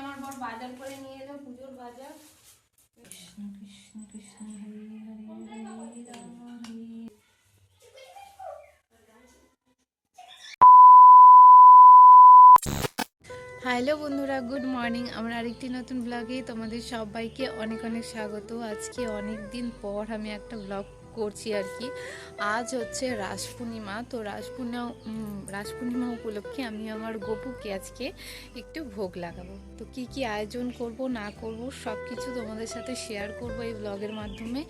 আমার বর বাজার করে নিয়ে এলো পুজোর বাজার। কৃষ্ণ কৃষ্ণ কৃষ্ণ হরে হরে হরে রাম হরে হ্যালো বন্ধুরা গুড মর্নিং। আমার আরেকটি নতুন ব্লগে তোমাদের সবাইকে অনেক অনেক স্বাগত। আজকে অনেক দিন পর আমি একটা ব্লগ করছি আর কি। আজ হচ্ছে রাস পূর্ণিমা তো রাস পূর্ণিমা রাস পূর্ণিমা উপলক্ষে আমি আমার গপুকে আজকে একটু ভোগ লাগাবো। তো কি কি আয়োজন করব, না করব সব কিছু তোমাদের সাথে শেয়ার করব এই ব্লগের মাধ্যমে।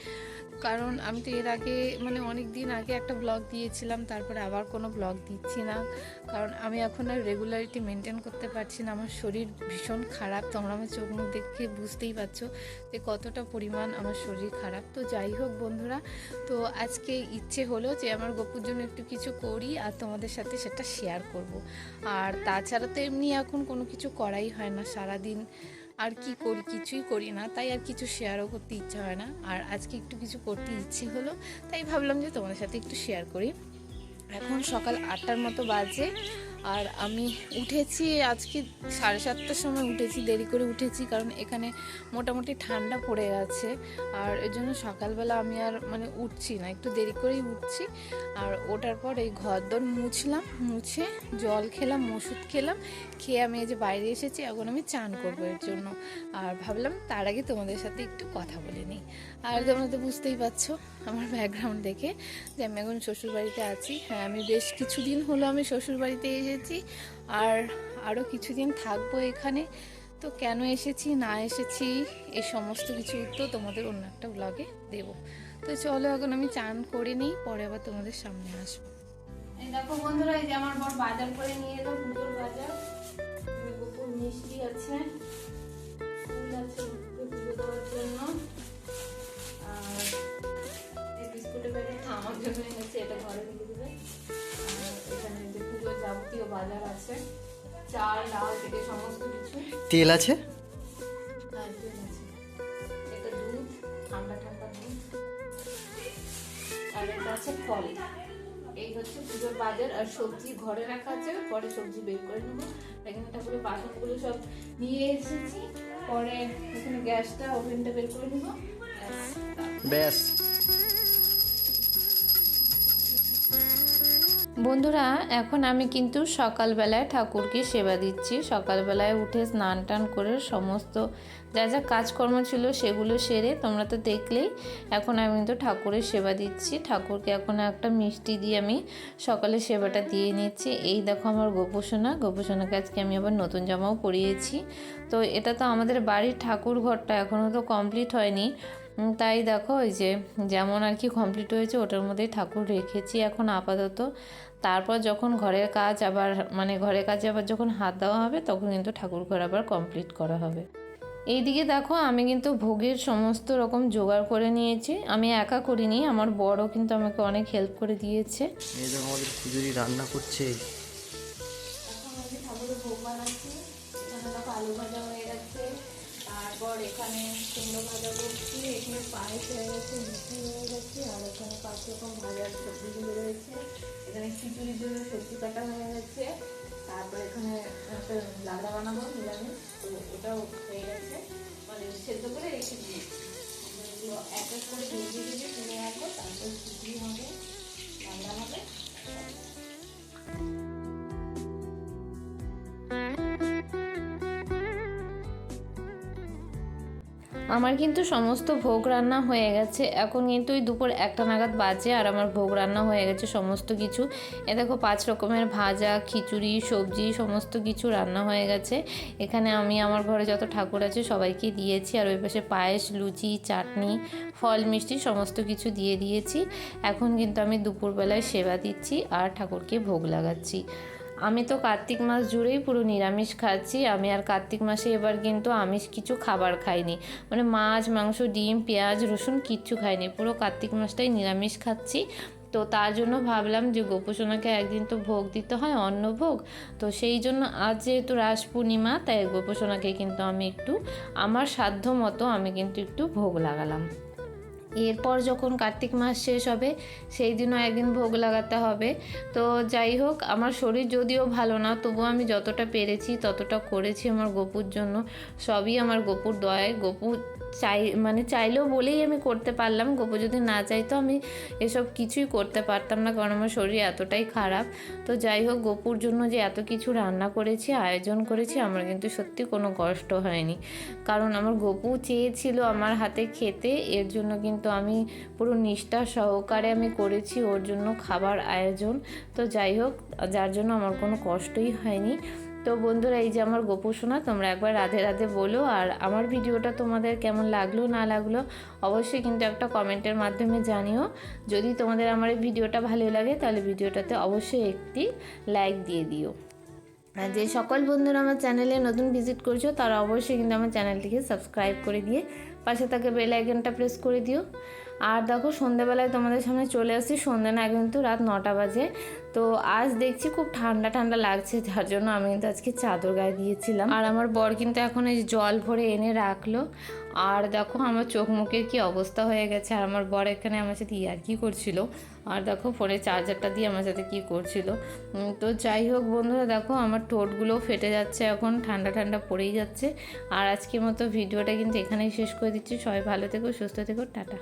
কারণ আমি তো এর আগে মানে অনেক দিন আগে একটা ব্লগ দিয়েছিলাম, তারপরে আবার কোনো ব্লগ দিচ্ছি না। কারণ আমি এখন আর রেগুলারিটি মেনটেন করতে পারছি না, আমার শরীর ভীষণ খারাপ। তোমরা আমার চোখ মুখ দেখে বুঝতেই পারছ যে কতটা পরিমাণ আমার শরীর খারাপ। তো যাই হোক বন্ধুরা, তো আজকে ইচ্ছে হলো যে আমার গপুর জন্য একটু কিছু করি আর তোমাদের সাথে সেটা শেয়ার করব। আর তাছাড়া তো এমনি এখন কোনো কিছু করাই হয় না, সারাদিন আর কি করি? কিছুই করি না, তাই আর কিছু শেয়ারও করতে ইচ্ছা হয় না। আর আজকে একটু কিছু করতে ইচ্ছে হলো, তাই ভাবলাম যে তোমাদের সাথে একটু শেয়ার করি। এখন সকাল আটটার মতো বাজে আর আমি উঠেছি, আজকে সাড়ে সাতটার সময় উঠেছি, দেরি করে উঠেছি কারণ এখানে মোটামুটি ঠান্ডা পড়ে গেছে আর এর জন্য সকালবেলা আমি আর মানে উঠছি না, একটু দেরি করেই উঠছি আর ওঠার পর এই ঘর দর মুছলাম, মুছে জল খেলাম, ওষুধ খেলাম, খেয়ে আমি এই যে বাইরে এসেছি, এখন আমি চান করব এর জন্য আর ভাবলাম তার আগে তোমাদের সাথে একটু কথা বলে নিই। আর তোমরা তো বুঝতেই পারছ আমার ব্যাকগ্রাউন্ড দেখে যে আমি এখন শ্বশুরবাড়িতে আছি হ্যাঁ আমি বেশ কিছুদিন হলো আমি শ্বশুরবাড়িতে এসেছি আর আরও কিছুদিন থাকব এখানে। তো কেন এসেছি, না এসেছি, এই সমস্ত কিছু উত্তর তোমাদের অন্য একটা ব্লগে দেবো। তো চলো এখন আমি চান করে নিই, পরে আবার তোমাদের সামনে আসব। দেখো বন্ধুরা, এই যে আমার বর বাজার করে নিয়ে এলো, পুজোর বাজার। মিষ্টি আছে। বাজার আছে। চাল ডাল থেকে সমস্ত কিছু। তেল আছে? আছে। এটা দুধ ঠান্ডা ঠান্ডা দুধ। আর এটা আছে ফল। এই হচ্ছে পুজোর বাজার। আর সবজি ঘরে রাখা আছে পরে সবজি বের করে নেব। এখানে বাসনগুলো সব নিয়ে এসেছি। পরে এখানে গ্যাসটা ওভেনটা বের করে নেব। ব্যাস, বন্ধুরা, এখন আমি কিন্তু সকালবেলায় ঠাকুরকে সেবা দিচ্ছি। সকালবেলায় উঠে স্নান টান করে সমস্ত যা যা কাজকর্ম ছিল সেগুলো সেরে তোমরা তো দেখলেই এখন আমি কিন্তু ঠাকুরের সেবা দিচ্ছি। ঠাকুরকে এখন একটা মিষ্টি দিয়ে আমি সকালে সেবাটা দিয়ে নিচ্ছি। এই দেখো আমার গোপোষণা গোপোষণাকে আজকে আমি আবার নতুন জামাও পরিয়েছি। তো এটা তো আমাদের বাড়ির ঠাকুর ঘরটা এখনও তো কমপ্লিট হয়নি। তাই দেখো ওই যে যেমন আর কি কমপ্লিট হয়েছে ওটার মধ্যেই ঠাকুর রেখেছি এখন আপাতত। তারপর যখন ঘরের কাজ আবার মানে ঘরের কাজে আবার যখন হাত দেওয়া হবে তখন কিন্তু ঠাকুর ঘর আবার কমপ্লিট করা হবে। এইদিকে দেখো আমি কিন্তু ভোগের সমস্ত রকম জোগাড় করে নিয়েছি। আমি একা করিনি আমার বড় কিন্তু আমাকে অনেক হেল্প করে দিয়েছে। এই দেখো আমাদের খুজুরি রান্না করছে আলু ভাজা তারপর এখানে কুমড়ো ভাজা করছি, এখানে পায়েস হয়ে গেছে লুচি হয়ে গেছে, আর এখানে পাঁচ রকম ভাজার সবজিগুলো রয়েছে। এখানে খিচুড়ির জন্য সবজি কাটা হয়ে গেছে। তারপর এখানে একটা লাদা বানাবো, নিরামিষ। তো ওটাও হয়ে গেছে। মানে সেদ্ধ করে রেখে দিয়েছি। এক এক করে ভেজে ভেজে তুলে রাখব, তারপর খিচুড়ি হবে রান্না হবে। আমার কিন্তু সমস্ত ভোগ রান্না হয়ে গেছে। এখন কিন্তু ওই দুপুর একটা নাগাদ বাজে আর আমার ভোগ রান্না হয়ে গেছে সমস্ত কিছু। এ দেখো পাঁচ রকমের ভাজা, খিচুড়ি, সবজি সমস্ত কিছু রান্না হয়ে গেছে। এখানে আমি আমার ঘরে যত ঠাকুর আছে সবাইকে দিয়েছি আর ওই পাশে পায়েস, লুচি, চাটনি, ফল, মিষ্টি সমস্ত কিছু দিয়ে দিয়েছি। এখন কিন্তু আমি দুপুরবেলায় সেবা দিচ্ছি আর ঠাকুরকে ভোগ লাগাচ্ছি। আমি তো কার্তিক মাস জুড়েই পুরো নিরামিষ খাচ্ছি। আমি আর কার্তিক মাসে এবার কিন্তু আমিষ কিছু খাবার খাইনি। মানে মাছ, মাংস, ডিম, পেঁয়াজ, রসুন কিচ্ছু খাইনি। পুরো কার্তিক মাসটাই নিরামিষ খাচ্ছি। তো তার জন্য ভাবলাম যে গোপোষণাকে একদিন তো ভোগ দিতে হয় অন্ন ভোগ তো সেই জন্য আজ যেহেতু রাস পূর্ণিমা, তাই গোপোষণাকে কিন্তু আমি একটু, আমার সাধ্য মতো আমি কিন্তু একটু ভোগ লাগালাম। এরপর যখন কার্তিক মাস শেষ হবে, সেই দিনও একদিন ভোগ লাগাতে হবে। তো যাই হোক, আমার শরীর যদিও ভালো না, তবুও আমি যতটা পেরেছি ততটা করেছি আমার গপুর জন্য। সবই আমার গপুর দয়ায়। গপু চাই মানে চাইলেও বলেই আমি করতে পারলাম। গপু যদি না চাইতো আমি এসব কিছুই করতে পারতাম না, কারণ আমার শরীর এতটাই খারাপ। তো যাই হোক, গপুর জন্য যে এত কিছু রান্না করেছি, আয়োজন করেছি, আমার কিন্তু সত্যি কোনো কষ্ট হয়নি। কারণ আমার গপু চেয়েছিল আমার হাতে খেতে, এর জন্য কিন্তু আমি পুরো নিষ্ঠা সহকারে আমি করেছি ওর জন্য খাবার আয়োজন। তো যাই হোক, যার জন্য আমার কোনো কষ্টই হয়নি। তো বন্ধুরা, এই যে আমার গোপু শোনা তোমরা একবার রাধে রাধে বলো, আর আমার ভিডিওটা তোমাদের কেমন লাগল, না লাগল, অবশ্যই কিন্তু একটা কমেন্টের মাধ্যমে জানিও। যদি তোমাদের আমার এই ভিডিওটা ভালো লাগে, তাহলে ভিডিওটাতে অবশ্যই একটি লাইক দিয়ে দিও। আর যে সকল বন্ধুরা আমার চ্যানেলে নতুন ভিজিট করছ, তারা অবশ্যই কিন্তু আমার চ্যানেলটিকে সাবস্ক্রাইব করে দিয়ে পাশে থাকা বেল আইকনটা প্রেস করে দিও। আর দেখো, সন্ধ্যেবেলায় তোমাদের সামনে চলে আসছি, সন্ধ্যে না, কিন্তু রাত নটা বাজে। তো আজ দেখছি খুব ঠান্ডা ঠান্ডা লাগছে, যার জন্য আমি কিন্তু আজকে চাদর গায়ে দিয়েছিলাম। আর আমার বর কিন্তু এখন এই জল ভরে এনে রাখল। আর দেখো আমার চোখ মুখের কি অবস্থা হয়ে গেছে, আর আমার বর এখানে আমার সাথে ইয়ার কি করছিল। আর দেখো ফোনের চার্জারটা দিয়ে আমার সাথে কি করছিল। তো যাই হোক বন্ধুরা, দেখো আমার ঠোঁটগুলোও ফেটে যাচ্ছে এখন, ঠান্ডা ঠান্ডা পড়েই যাচ্ছে। আর আজকের মতো ভিডিওটা কিন্তু এখানেই শেষ করে দিচ্ছি। সবাই ভালো থেকো, সুস্থ থেকো, টাটা।